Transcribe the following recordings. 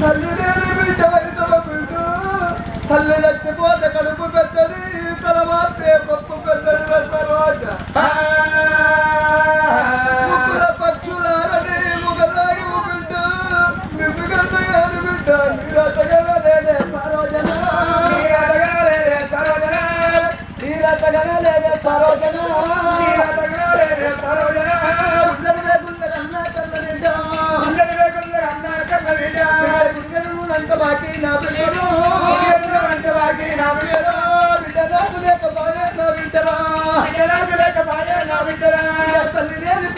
తల్లి లేని బిడ్డ వైద్యమ బిడ్డ తల్లి చచ్చిపోతే కడుపు పెద్దది తల మార్తే పప్పు పెద్దది సర్వాజ గుండెలు బాకీ నా బిడ్డను బిడ్డ నాకు లేకపోయే నా బిడ్డరా తల్లి లేని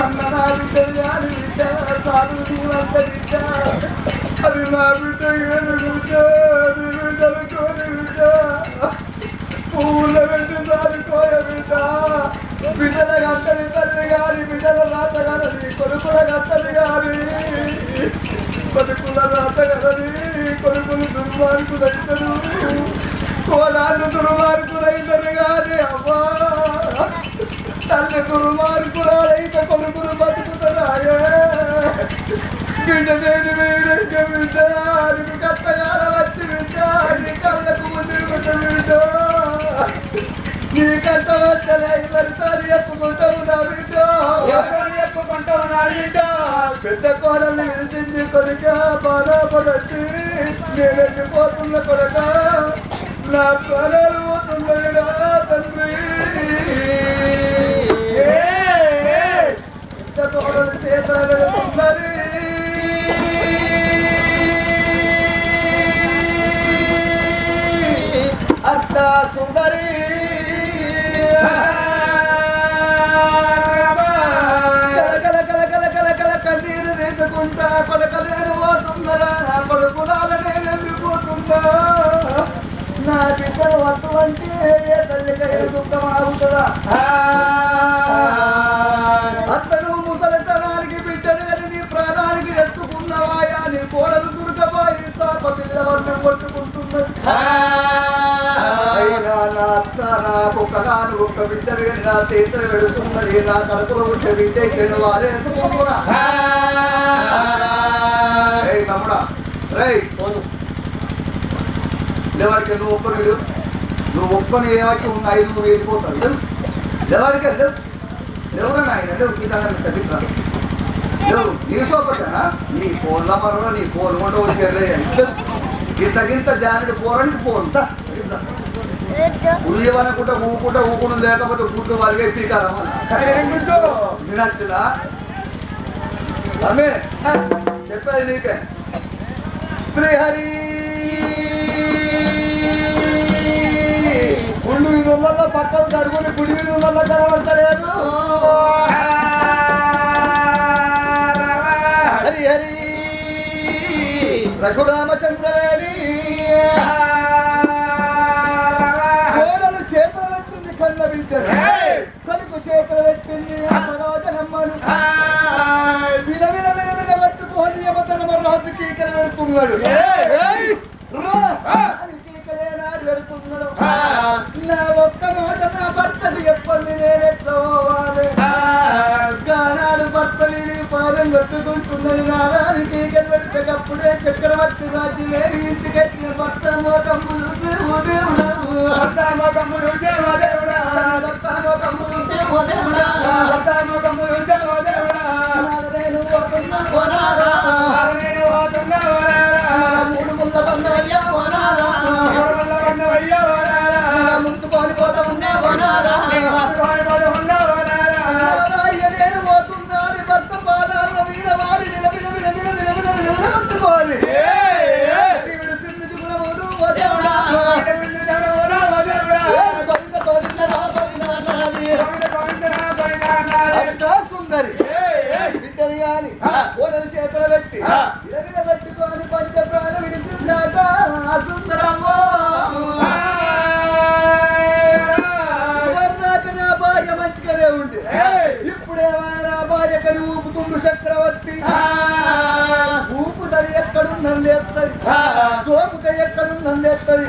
కన్న నా బిడ్డ కాని బిడ్డ సాగు నీవంత బిడ్డ అది నా బిడ్డ కాని బిడ్డ నీ బిడ్డలు కోని బిడ్డ పువ్వుల వెంట సారుకోయ బిడ్డ బిడ్డల గట్టని తల్లి గాని బిడ్డల రాత గాని కొడుకుల గట్టని గాని కొడుకుల రాత గాని కొడుకులు దుర్మార్గులైతరు కోడాళ్ళు దుర్మార్గులైతరు గాని అమ్మా తల్లి దుర్మార్గురాలైతే కొడుకులు బతుకుతున్నాయే. బిడ్డ నేను వేరంగ బిడ్డ నీకు కట్టగాల వచ్చి బిడ్డ నీ కళ్ళకు ముందు బిడ్డ నీ కట్ట వచ్చలే ఇద్దరిసారి చెప్పుకుంటావు నా బిడ్డ పెద్ద కోడల్ని గెలిచింది కొడుక బాధపడచ్చి నేను వెళ్ళిపోతున్న కొడుక. నా ప్రాణాలు నా చేతులు పెడుతున్నది నా కడుపులో ఉంటే అయితే నువ్వు. ఆరేసుకున్నా ఏయ్ తమ్ముడా. లేవాడికి నువ్వు ఒక్కరు నువ్వు ఒక్కని ఉన్న ఐదు నువ్వు వెళ్ళిపోతావు. లేవాడికి వెళ్ళు ఎవరా నాయన లేవు. గీతాన్ని తగ్గిట్రా లేవు. నీ నీ ఫోన్లో మరో నీ ఫోన్ కూడా వచ్చేది ఇంత గింత జానుడు పోరండి పోంత ఉయ్యమనుకుంటా ఊకుంటా ఊకుండా లేకపోతే గుడ్లు వాళ్ళే పీకారం వినచ్చులా నీకే. శ్రీహరి! గుళ్ళు మీద ఉన్న పక్కన గుడి మీద ఉన్న హరి హరి! నీకు చేతులు పెట్టింది ఆ సరోజనమ్మను విలవిల విలవిల పట్టుకొని యమతనమ రాజు కీకర పెడుతున్నాడు. పెడుతున్నాడు. నా ఒక్క మాట నా భర్తలు ఎప్పంది నేను ఎట్లా పోవాలి? గానాడు భర్త నేను పాలెం కట్టుకుంటున్నది నారాని కీకర పెడితేటప్పుడే చక్రవర్తి రాజు వేరే ఇంటికి భర్త మోతమ్ముడు దేవుడు భర్త మోతమ్ముడు దేవుడు దేవుడా చేతులు పెట్టి ఇరవిన పెట్టుకొని పంచ ప్రాణ విడిసిందాట ఆ సుందరమ్మో. ఇదివరదాకా నా భార్య మంచిగానే భార్య కని ఊపుతుండు చక్రవర్తి. ఊపుదని ఎక్కడుందని లేస్తుంది సోపుత ఎక్కడుందని లేస్తుంది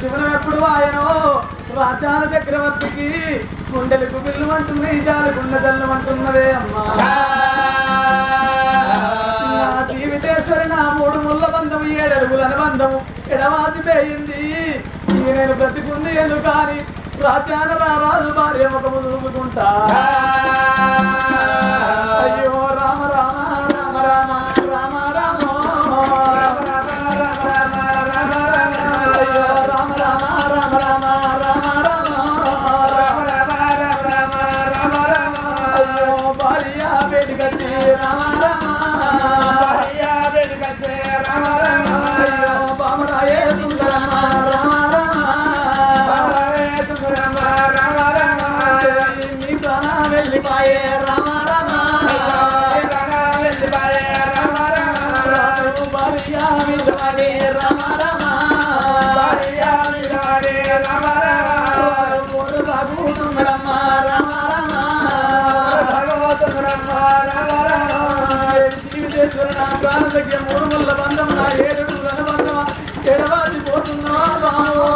తల్లి ఎప్పుడు ఆయన రాజాల చక్రవర్తికి గుండెలకు బిల్లు అంటున్నాయి జాలి గుండె జల్లు అంటున్నదే అమ్మా జీవితేశ్వరి నా మూడు ముళ్ళ బంధము ఏడడుగుల బంధము ఎడవాసి పోయింది. ఈ నేను బ్రతికుంది ఎందుకు కానీ రాజాన రారాజు భార్య ముఖము ముందుకుంటా అయ్యో జీవితేశ్వర నా మూడు ముళ్ళ బంధం నా ఏడు బంధమా ఎడవాసి పోతున్నా బామో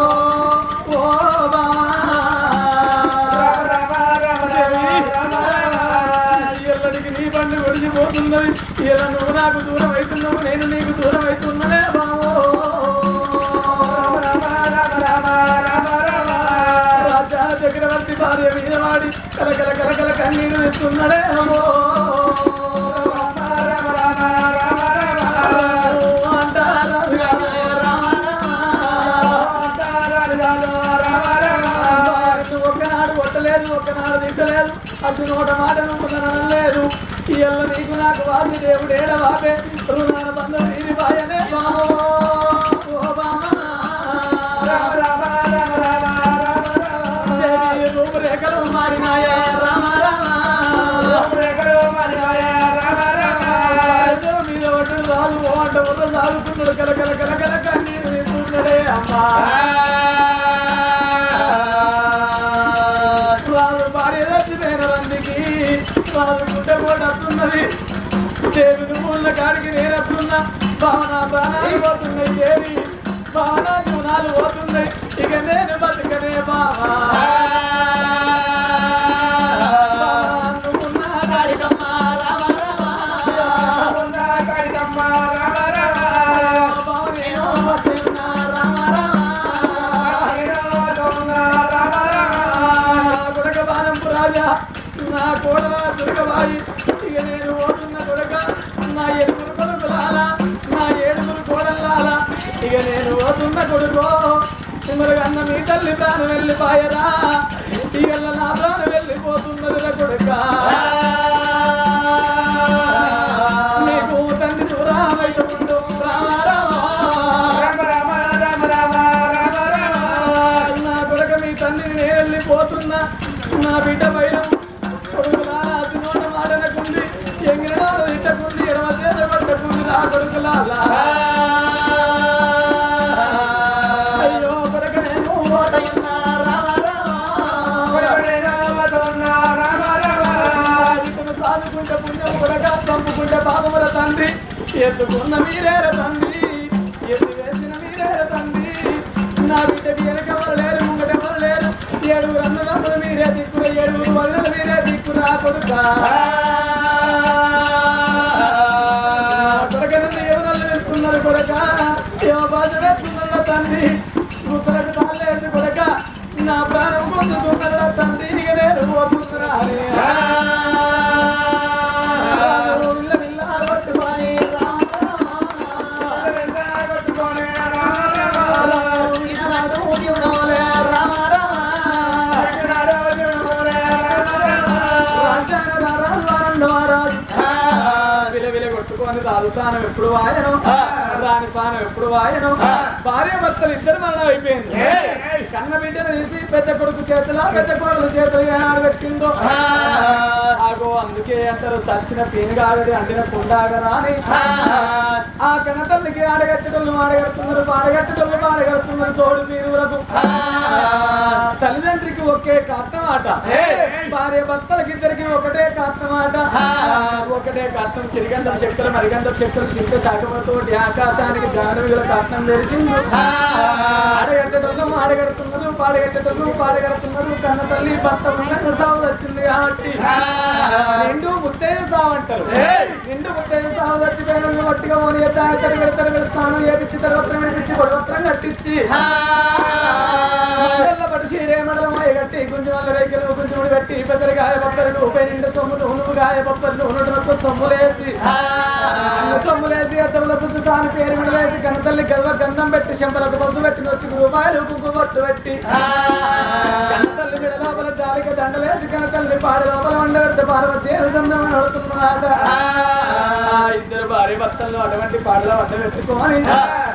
ఎల్లడికి నీ బండి ఒడిచిపోతున్నది ఇలా నువ్వు నాకు దూరం అవుతున్నావు నేను నీకు దూరం అవుతున్ననే బామో రాజా చక్రవర్తి భార్య మీద వాడి కలకల కలకల కన్నీరు తెస్తున్నాడే అమ్మో. నోట మాట నమ్ముతనలేదు ఇయ్యల్ల నీకు నాకు వాసి దేవుడు ఏడవాపే. రుణాల బంధ తీరి బాయనే బామో రూపురేఖలు మారినాయా. రామ రామ. అమ్మా. రాదు గుడ్డ కొట్టున్నది దేవుని మూల కాడికి నేను నేనట్టున్నా భావన ప్రాణాలు పోతున్నాయి దేవి భావన గుణాలు పోతున్నాయి ఇక నేను బతుకనే బావా కొడుకో. మరి అన్న మీ తల్లి ప్రాణం వెళ్ళిపోయరా. ఇక నా ప్రాణం వెళ్ళిపోతున్నది కొడుకా. ఎత్తుకున్న మీరేర తండ్రి. ఎత్తు వేసిన మీరేర తండ్రి. నా బిడ్డకి వెనక ఎవరు లేరు ముంగట ఎవరు లేరు ఏడుగురు అన్నదమ్ములు మీరే దిక్కున ఏడుగురు వదినలు మీరే దిక్కు నా కొడుక. కొడక నుండి ఎవరల్లు వెళ్తున్నారు కొడక. ఎప్పుడు వాయను? రాని ప్రాణం ఎప్పుడు వాయను? భార్య భర్తలు ఇద్దరు మరణం అయిపోయింది కన్న బిడ్డను తీసి పెద్ద కొడుకు చేతుల పెద్ద కొడుకు చేతులు ఏనాడు పెట్టిందో? ఆగో అందుకే అంటారు సచ్చిన పీనుగాగది అండిన కుండాగరా అని ఆ కన్న తల్లికి ఆడగట్టడలు ఆడగడుతున్నారు పాడగట్టడలు పాడగడుతున్నారు తోడు తల్లిదండ్రికి ఒకే కారణమాట. భార్య భర్తలకి ఇద్దరికి ఒకటే కారణమాట. ఒకటే కారణం తిరిగంధం శక్తులు మరిగంధం శక్తులు చింత శాఖలతోటి ఆకాశానికి జ్ఞాన విధుల కారణం తెలిసింది. ఆడగట్టడం ఆడగడుతున్నారు పాడగట్టడం పాడగడుతున్నారు కన్న తల్లి భర్త ఉన్నంత సాగు వచ్చింది కాబట్టి. నిండు ముత్తయ్య సావు అంటారు. నిండు ముత్తయ్య సావు చచ్చిపోయిన మట్టిగా మోని తడి పెడతారు వెళ్తాను ఏపిచ్చి తర్వాత విడిపించి గొడవత్రం కట్టించి పడి చీరే మడల కట్టి కొంచెం వల్ల వెహికల్ కట్టి పెద్దలు గాయ బొప్పలు ఉపై నిండు సొమ్ములు ఉనుము గాయ బొప్పలు ఉన్నటువంటి సొమ్ములేసి సొమ్ములేసి అద్దముల శుద్ధ తాను పేరు విడలేసి కనతల్లి గదవ గంధం పెట్టి శంపలకు బస్సు పెట్టి వచ్చి రూపాయలు కుంకు బొట్టు పెట్టి కనతల్లి మెడ లోపల జాలిక దండలేసి కనతల్లి పాడి లోపల వండబెడితే పార్వతి సందం నడుతున్నమాట ఇద్దరు భార్య భర్తలు అటువంటి పాడలో అడ్డ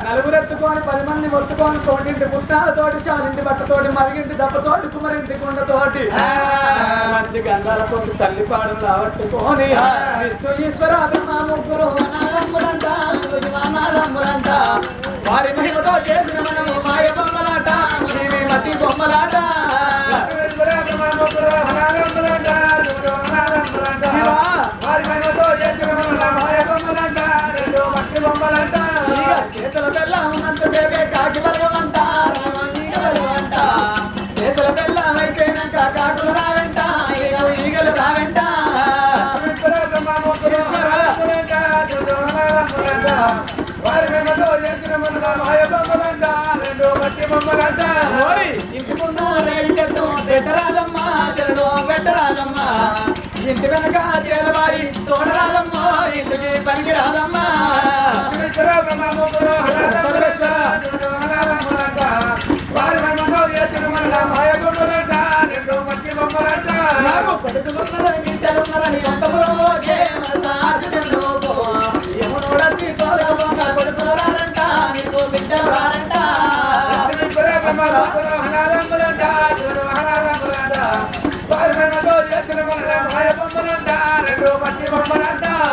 పెట్టుకొని నలుగురు ఎత్తుకొని పది మంది మొత్తుకొని తోటింటి పుట్టాలతోటి షాలింటి బట్టతోటి మరిగింటి దప్పతోటి కుమరింటి కుండతోటి. మంచి గంధాలతోటి తల్లి పాడులు ఆవట్టుకొని విష్ణు ఈశ్వర ముగ్గురు వారి మహిమతో చేసిన మనము మాయ బొమ్మలాట. మేమే మతి బొమ్మలాట చేతుల బెల్లం ఉన్నంతసేపే కాకి బలగమంట ఈగ బలగమంట చేతుల బెల్లం అయిపోయినాక కాకులు రావంట ఈగలు ఈగలు రావంట. ఓయ్, ఇంటి ముందు రేగి చెట్టు పెట్టరాదమ్మా ఇంటి వెనక చేలవారి తోడరాదమ్మా ఇంటికి పనికి రాదమ్మా నాకు కొడుకులున్నారని బిడ్డలున్నారని అంతములోకే మనసాశలోకో యమునోడచ్చి తోడబొంగ కొడుకులు రారంట. నీకు బిడ్డలు రారంట.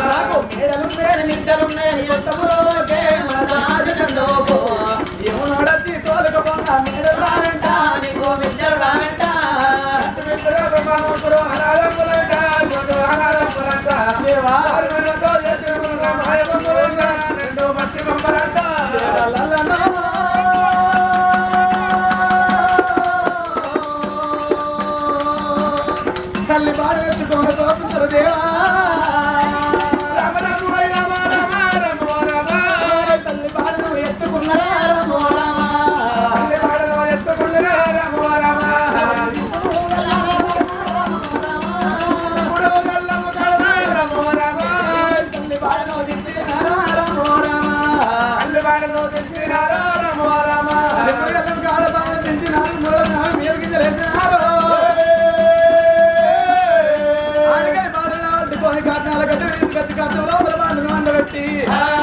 నాకు మేడలున్నాయని నిద్దలున్నాయని అంతములోకే మనసాశలోకో sí.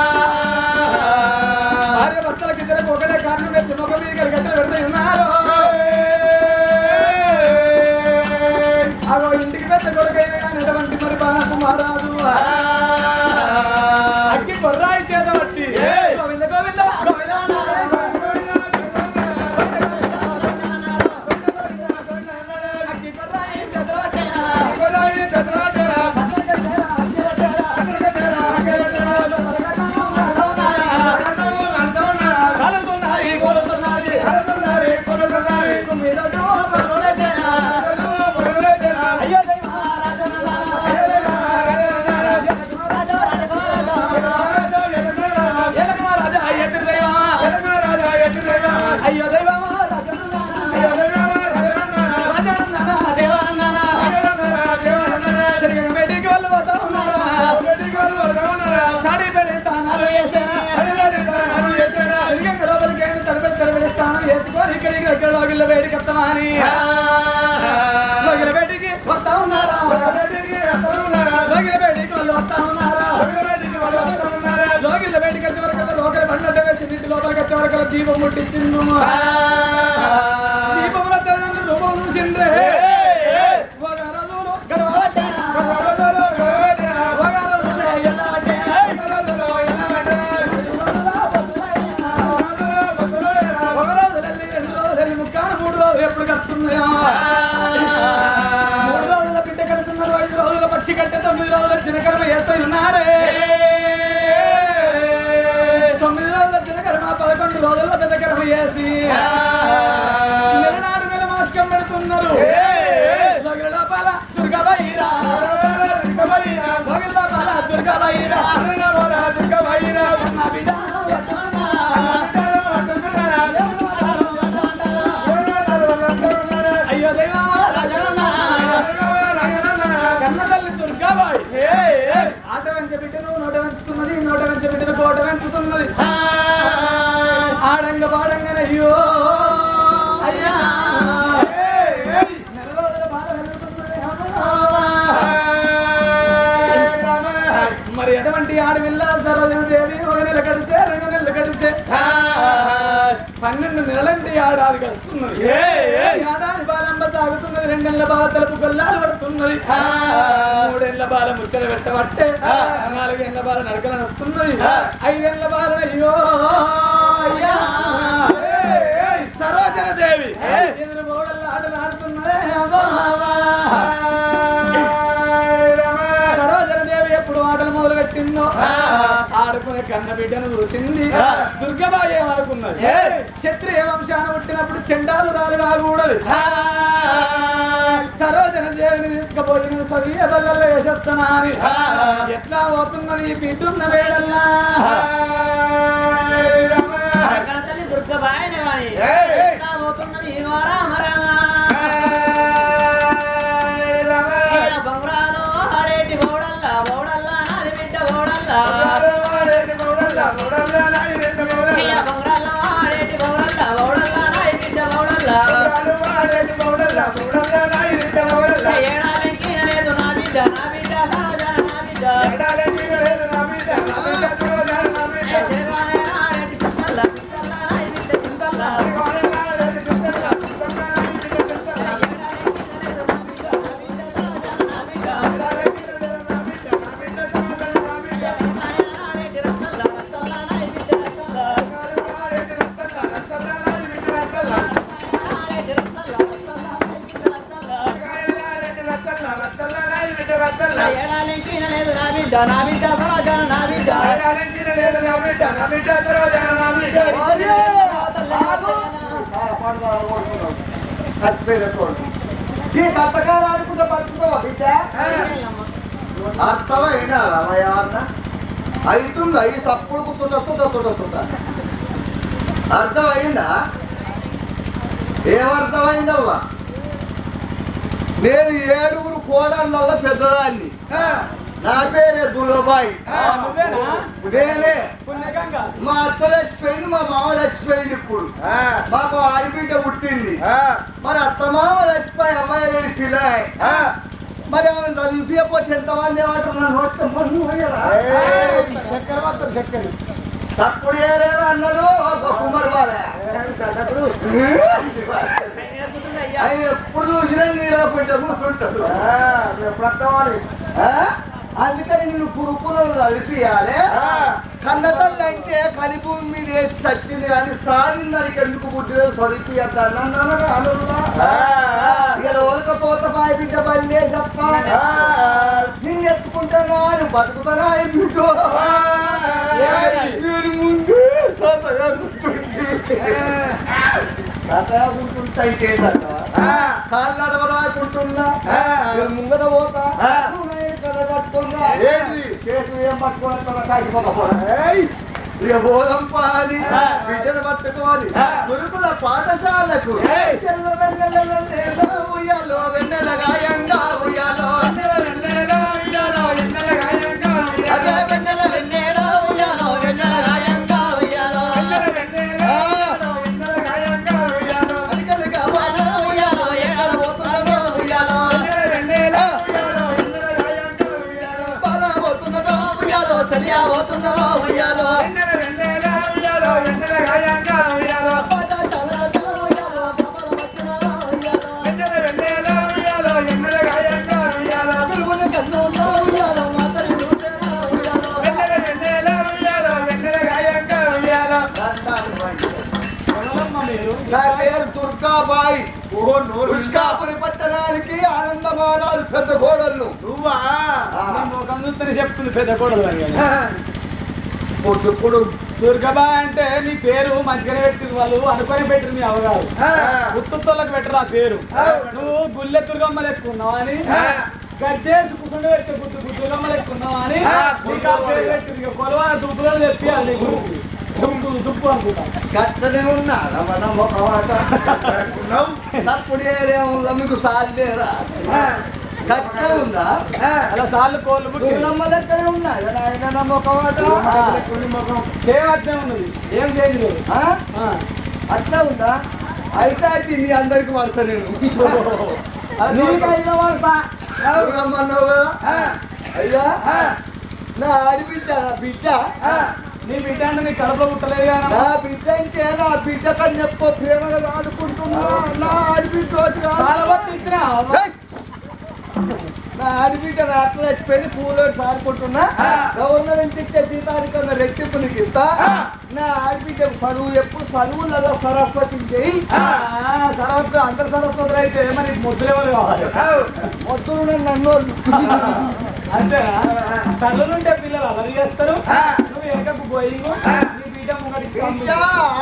Good to know. ఆట వెంచ బిడ్డను నోట వెంచుతున్నది నోట వెంచ బిడ్డను కోట వెంచుతున్నది ఆడంగ పాడంగన అయ్యో. అయ్యా. మరి ఎటువంటి ఆడవిల్ల సర్వదేవి దేవి ఒక నెల గడిస్తే రెండు నెలలు గడిస్తే పన్నెండు నెలలంటే ఏడాది గడుస్తున్నది ఏడాది బాలంబ రెండేళ్ళ బాల తలుపు గొల్లాలు పడుతున్నది. మూడేళ్ళ బాల ముచ్చట పెట్టబట్టే నాలుగేళ్ళ బాల నడకలు నడుస్తున్నది ఐదేళ్ళ బాల అయ్యో సరోజన దేవి. ఎదురు గోడల్లో ఆటలు ఆడుతున్నదే. సరోజన దేవి ఎప్పుడు ఆటలు మొదలు పెట్టిందో ఆడుకునే కన్న బిడ్డను చూసింది దుర్గబాయి ఏమనుకున్నది క్షత్రియ వంశాన పుట్టినప్పుడు చెండాలు రాలు రాకూడదు సరోజన దేవిని తీసుకుపోయిన సవీయ బల్లల్లో యశస్తనా అని. ఎట్లా పోతున్నది బిడ్డున్న వేడల్లా! ఎట్లా పోతున్నది బోడల్లా రమయ్య అన్న. అవుతుందా ఈ సప్పుడు తుంట తుంట తుంట తుంట. అర్థమైందా? ఏమర్థమైందవ్వా? నేను ఏడుగురు కోడళ్ళల్లో పెద్దదాన్ని. నా పేరే నువ్వేనా? నేనే. మా అత్త చచ్చిపోయింది మా మామ చచ్చిపోయింది ఇప్పుడు. మాకు ఆడిబిడ్డ పుట్టింది. మరి అత్త మామ చచ్చిపోయి అమ్మాయి పిల్ల మరి ఆమె చదివిపోతే ఎంతమంది ఏమంటారు? నన్ను మన్ను పోయారా? చక్కెర చక్కెర తప్పుడు ఏరేమో అన్నదు కుమార్ ఆయన ఎప్పుడు చూసినా నీళ్ళ పెట్ట ఆ? అందుకని నేను పురుపులు కలిపియాలి కన్న తల్లి అంటే కని భూమి మీద వేసి చచ్చింది కానీ సారిన దానికి ఎందుకు బుద్ధి లేదు? చదివియద్దాను ఇక ఓలకపోత బాయ్ బిడ్డ బల్లే చెప్తా నిన్ను ఎత్తుకుంటానా? అని బతుకుతానా? నేను ముందు సతగా సతగా కూర్చుంటే కాళ్ళు నడవరాకుంటున్నా? నేను ముంగట పోతా నువ్వు నేను కథ కట్టుకున్నా ఏంటి? చేతులు ఏం పట్టుకోవాలి కాగిపోతా ఇక బోధం పాలి బిడ్డను పట్టుకోవాలి గురుకుల పాఠశాలకు ఉయ్యాలో వెన్నెల గాయంగా ఎవరమ్మా మీరు నా పేరు దుర్గాబాయి. ఓహో నోరు పట్టణానికి ఆనందమానాలు పెద్ద గోడలు. నువ్వా? చూస్తేనే చెప్తుంది పెద్ద కోడలు అని ఇప్పుడు దుర్గబా అంటే నీ పేరు మంచిగానే పెట్టింది వాళ్ళు అనుకొని పెట్టింది మీ అవగారు. గుర్తుతోళ్ళకి పెట్టరు ఆ. పేరు నువ్వు గుల్లె దుర్గమ్మ లెక్కున్నావా అని? గద్దేసి కూర్చొని పెట్టే గుర్తు దుర్గమ్మ లెక్కున్నావా అని? నీకు ఆ పేరు పెట్టింది ఇక కొలవా దుప్పులో చెప్పాలి నీ గురించి గట్టనే ఉన్నా. రమణ ఉన్నావు తప్పుడు ఏరేముందా మీకు సాలేదా ఉందా? అలా సార్లు కోళ్ళు ఆయన నమ్మకమాట ఉన్నది. ఏం. అట్లా ఉందా? అయితే అయితే మీ అందరికి పడతా నేను. నీకు అయితే కదా? ఆ, అయ్యా. నా ఆడిబిడ్డ నా బిడ్డ. నీ బిడ్డ అంటే నీ కడుపులో పుట్టలేదు నా బిడ్డ అంటే నా బిడ్డ కన్నా ఎక్కువ ప్రేమగా ఆడుకుంటున్నా. నా ఆడిబిడ్డ నా ఆడిబిడ్డ అట్లా చచ్చిపోయింది పూలో సాదుకుంటున్నా గవర్నమెంట్ ఇచ్చే జీతానికి కన్నా రెట్టింపు నీకు ఇస్తా. నా ఆడిబిడ్డకు చదువు ఎప్పుడు చదువులలో సరస్వతి చేయి. సరస్వతి అంతర్ సరస్వతులు అయితే మరి ముద్దులేవారు కావాలి. మొత్తం నన్ను అంతేనా? తల్లులుంటే పిల్లలు అలరి చేస్తారు? నువ్వు ముంగడికి బిడ్డ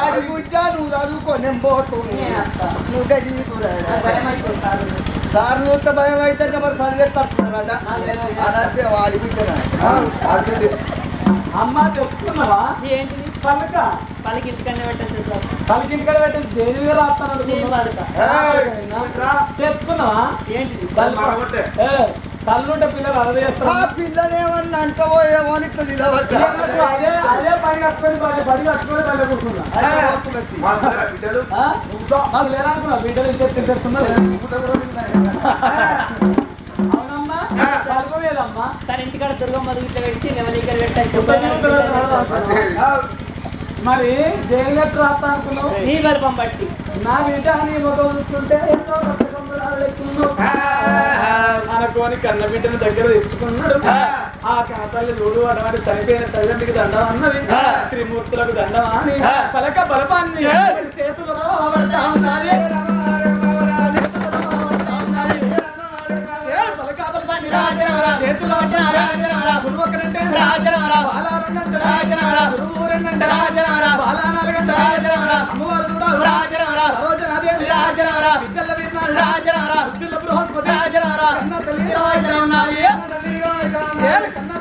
ఆడిబిడ్డ నువ్వు చదువుకో నేను పోతుంది నువ్వు గజీకురా సార్ చూస్తే భయం అయితే మరి చదివే తప్పుతారట అనంతే వాడి అమ్మ చెప్తున్నావా? ఏంటిది? పలక. వాళ్ళకి ఇంటికన్నా పెట్టేసి పలకి ఇంటికాడ పెట్టి దేని మీద రాస్తాను పలక. తెచ్చుకున్నావా? ఏంటిది? మరొకటే ఏ, తల్లుంటే పిల్లలు అలరి ఆ చేస్తారు పిల్లనేమన్నా అంటావో ఏమో అని ఇట్లా నిలబడ్డా. ఏమన్నట్టు అదే అదే పని కట్టుకొని కట్టుకొని కూర్చున్నా. బిడ్డలు? ఆ? మాకు లేరనుకున్నా బిడ్డలు ఇంటి తింటున్నారు అవునమ్మా సరే ఇంటికాడ దుర్గమ్మ ఇట్లా పెట్టి మరి జైలు అనుకున్నావు నీ బట్టి. నా బిడ్డ నీ ముఖం చూస్తుంటే అనుకోని కన్న బిడ్డను దగ్గర తెచ్చుకున్నాడు. ఆ. కనతల్లి చూడు అటువంటి చనిపోయిన తల్లిదండ్రికి దండం అన్నది. త్రిమూర్తులకు దండం అని పలక బలపాన్ని ఆవడతా ఉన్నది. చేతుల్లో రాజరారా, గురువక్కనంటే రాజరారా, బాలారంగంటే రాజరారా, గురువురంగంటే రాజరారా, బాలానారంగంటే రాజరారా, అమ్మవారు కూడా రాజరారా, సరోజనాదేవి రాజరారా, విద్యల వీరునాడు రాజరారా, బృహస్పతి రాజరారా, కన్న తల్లి రాజరావున్నాయి. ఏ కన్న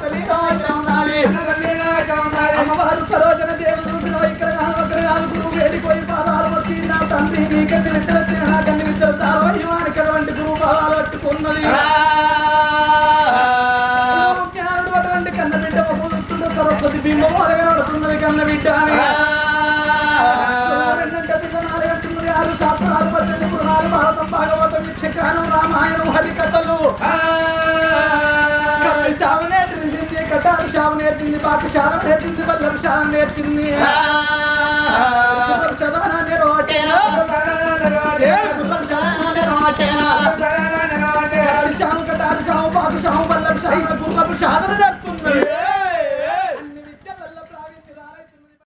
శామ నేర్చింది పాక శామ నేర్చింది. బల్లం శామ నేర్చింది. శతమానం నేర్వటేనా? ఏడు గుర్రం శతమానం నేర్వ పట్టేనా